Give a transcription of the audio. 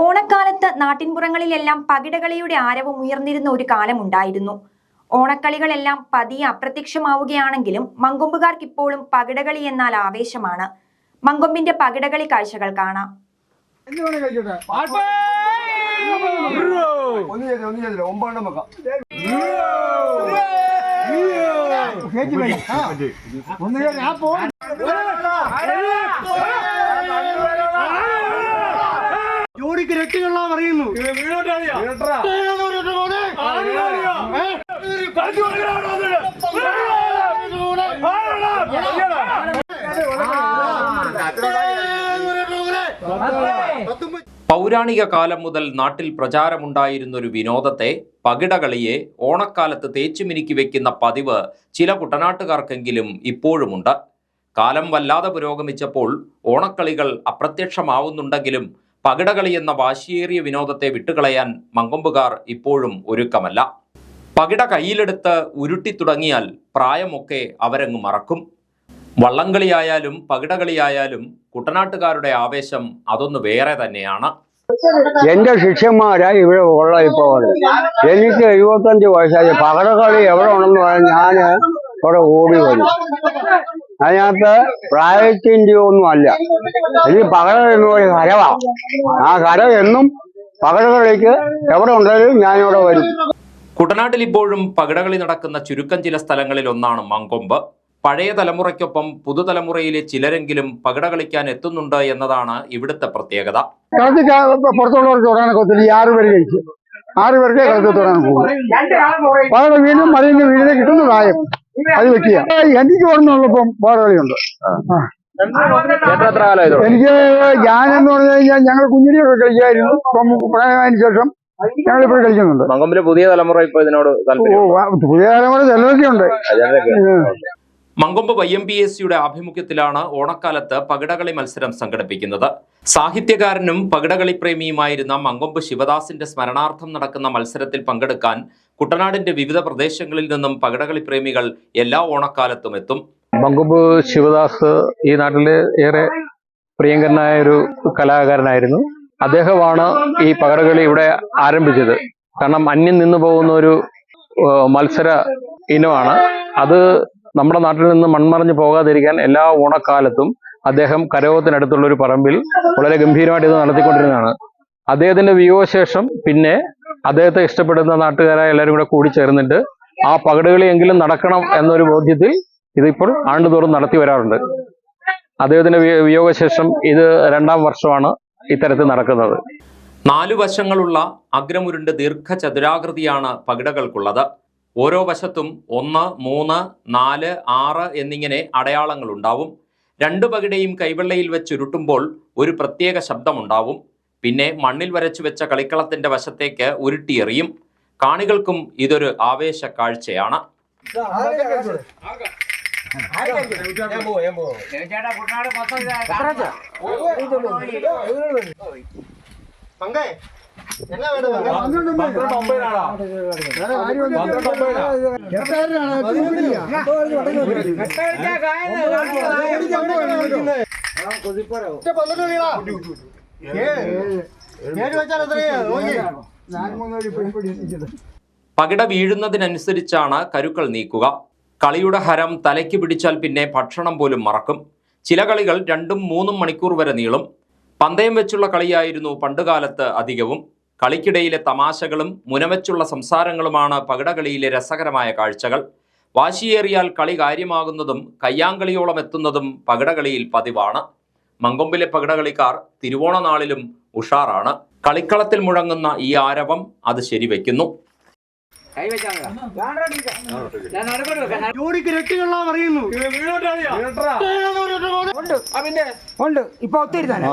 ഓണക്കാലത്ത് നാട്ടിൻപുറങ്ങളിലെല്ലാം പകിടകളിയുടെ ആരവം ഉയർന്നിരുന്ന ഒരു കാലമുണ്ടായിരുന്നു. ഓണക്കളികളെല്ലാം പതിയെ അപ്രത്യക്ഷമാവുകയാണെങ്കിലും മങ്കൊമ്പുകാർക്ക് ഇപ്പോഴും പകിടകളി എന്നാൽ ആവേശമാണ്. മങ്കൊമ്പിന്റെ പകിടകളി കാഴ്ചകൾ കാണാം. ഒമ്പതെണ്ണം വെക്കാം ജോഡിക്ക് കിരട്ടിയുള്ള പറയുന്നു. പൗരാണിക കാലം മുതൽ നാട്ടിൽ പ്രചാരമുണ്ടായിരുന്ന ഒരു വിനോദത്തെ പകിടകളിയെ ഓണക്കാലത്ത് തേച്ചുമിനുക്കി വെക്കുന്ന പതിവ് ചില കുട്ടനാട്ടുകാർക്കെങ്കിലും ഇപ്പോഴുമുണ്ട്. കാലം വല്ലാതെ പുരോഗമിച്ചപ്പോൾ ഓണക്കളികൾ അപ്രത്യക്ഷമാവുന്നുണ്ടെങ്കിലും പകിടകളി എന്ന വാശിയേറിയ വിനോദത്തെ വിട്ടുകളയാൻ മങ്കൊമ്പുകാർ ഇപ്പോഴും ഒരുക്കമല്ല. പകിട കയ്യിലെടുത്ത് ഉരുട്ടി തുടങ്ങിയാൽ പ്രായമൊക്കെ അവരങ്ങ് മറക്കും. വള്ളംകളിയായാലും പകിടകളിയായാലും കുട്ടനാട്ടുകാരുടെ ആവേശം അതൊന്ന് വേറെ തന്നെയാണ്. എന്റെ ശിഷ്യന്മാരാ ഇവിടെ ഉള്ള ഇപ്പൊ എനിക്ക് എഴുപത്തഞ്ച് വയസ്സായി. പകടകളി എവിടെ ഉണ്ടെന്ന് പറഞ്ഞാൽ ഞാൻ ഇവിടെ ഓടി വരും. അതിനകത്ത് പ്രായത്തിന്റെ ഒന്നും അല്ല. എനിക്ക് എന്ന് പറയുന്ന കരവാ. ആ കര എന്നും പകടകളിലേക്ക് എവിടെ ഉണ്ടെങ്കിലും ഞാനിവിടെ വരും. കുട്ടനാട്ടിൽ ഇപ്പോഴും പകിടകളി നടക്കുന്ന ചുരുക്കം ചില സ്ഥലങ്ങളിൽ ഒന്നാണ് മങ്കൊമ്പ്. പഴയ തലമുറയ്ക്കൊപ്പം പുതുതലമുറയിലെ ചിലരെങ്കിലും പകിട കളിക്കാൻ എത്തുന്നുണ്ട് എന്നതാണ് ഇവിടുത്തെ പ്രത്യേകത. പുറത്തുള്ളവർക്ക് തുടങ്ങാനൊക്കെ ഒത്തിരി ആറ് പേര് കഴിച്ചു ആറ് പേർക്ക് കളത്തിൽ തുടങ്ങാൻ പോകും പകട വീണ്ടും വീടിനെ കിട്ടുന്ന പ്രായം. അത് വെക്കുക. എനിക്ക് ഓർമ്മയുള്ളപ്പം പാടകളിയുണ്ട് എനിക്ക് എന്ന് പറഞ്ഞു കഴിഞ്ഞാൽ ഞങ്ങൾ കുഞ്ഞിനെയൊക്കെ കളിക്കായിരുന്നു ഇപ്പം പ്രായമായതിനു ശേഷം ഞങ്ങളിപ്പോൾ കളിക്കുന്നുണ്ട്. പുതിയ തലമുറ ഇപ്പൊ ഇതിനോട് പുതിയ തലമുറ ചിലരൊക്കെ ഉണ്ട് Mankombu Y M P S സിയുടെ ആഭിമുഖ്യത്തിലാണ് ഓണക്കാലത്ത് പകിടകളി മത്സരം സംഘടിപ്പിക്കുന്നത്. സാഹിത്യകാരനും പകിടകളി പ്രേമിയുമായിരുന്ന മങ്കൊമ്പ് ശിവദാസിന്റെ സ്മരണാർത്ഥം നടക്കുന്ന മത്സരത്തിൽ പങ്കെടുക്കാൻ കുട്ടനാടിന്റെ വിവിധ പ്രദേശങ്ങളിൽ നിന്നും പകിടകളി പ്രേമികൾ എല്ലാ ഓണക്കാലത്തും എത്തും. മങ്കൊമ്പ് ശിവദാസ് ഈ നാട്ടിലെ ഏറെ പ്രിയങ്കരനായ ഒരു കലാകാരനായിരുന്നു. അദ്ദേഹമാണ് ഈ പകടകളി ഇവിടെ ആരംഭിച്ചത്. കാരണം അന്യം നിന്നു പോകുന്ന ഒരു മത്സര ഇനമാണ്. അത് നമ്മുടെ നാട്ടിൽ നിന്ന് മൺമറഞ്ഞു പോകാതിരിക്കാൻ എല്ലാ ഓണക്കാലത്തും അദ്ദേഹം കരയോഗത്തിനടുത്തുള്ള ഒരു പറമ്പിൽ വളരെ ഗംഭീരമായിട്ട് ഇത് നടത്തിക്കൊണ്ടിരുന്നതാണ്. അദ്ദേഹത്തിന്റെ വിയോഗശേഷം പിന്നെ അദ്ദേഹത്തെ ഇഷ്ടപ്പെടുന്ന നാട്ടുകാരായ എല്ലാവരും കൂടെ കൂടി ചേർന്നിട്ട് ആ പകടുകളിയെങ്കിലും നടക്കണം എന്നൊരു ബോധ്യത്തിൽ ഇതിപ്പോൾ ആണ്ടുതോറും നടത്തി വരാറുണ്ട്. അദ്ദേഹത്തിന്റെ വിയ- വിയോഗശേഷം ഇത് രണ്ടാം വർഷമാണ് ഇത്തരത്തിൽ നടക്കുന്നത്. നാലു വശങ്ങളുള്ള അഗ്രമുരുണ്ട് ദീർഘചതുരാകൃതിയാണ് പകിടകൾക്കുള്ളത്. ഓരോ വശത്തും ഒന്ന് മൂന്ന് നാല് ആറ് എന്നിങ്ങനെ അടയാളങ്ങൾ ഉണ്ടാവും രണ്ടു പകിടയും കൈവെള്ളയിൽ വെച്ച് വെച്ചുരുട്ടുമ്പോൾ ഒരു പ്രത്യേക ശബ്ദമുണ്ടാവും പിന്നെ മണ്ണിൽ വരച്ചു വെച്ച കളിക്കളത്തിന്റെ വശത്തേക്ക് ഉരുട്ടിയെറിയും കാണികൾക്കും ഇതൊരു ആവേശ കാഴ്ചയാണ് പകിട വീഴുന്നതിനനുസരിച്ചാണ് കരുക്കൾ നീക്കുക. കളിയുടെ ഹരം തലയ്ക്ക് പിടിച്ചാൽ പിന്നെ ഭക്ഷണം പോലും മറക്കും. ചില കളികൾ രണ്ടും മൂന്നും മണിക്കൂർ വരെ നീളും. പന്തയം വെച്ചുള്ള കളിയായിരുന്നു പണ്ടുകാലത്ത് അധികവും. കളിക്കിടയിലെ തമാശകളും മുനവെച്ചുള്ള സംസാരങ്ങളുമാണ് പകിടകളിയിലെ രസകരമായ കാഴ്ചകൾ. വാശിയേറിയാൽ കളി കാര്യമാകുന്നതും കയ്യാങ്കളിയോളം എത്തുന്നതും പകിടകളിയിൽ പതിവാണ്. മങ്കൊമ്പിലെ പകിടകളിക്കാർ തിരുവോണനാളിലും ഉഷാറാണ്. കളിക്കളത്തിൽ മുഴങ്ങുന്ന ഈ ആരവം അത് ശരിവെക്കുന്നു. പറയുന്നു. ഉണ്ട്. ഇപ്പൊ ഒത്തിരി തന്നെ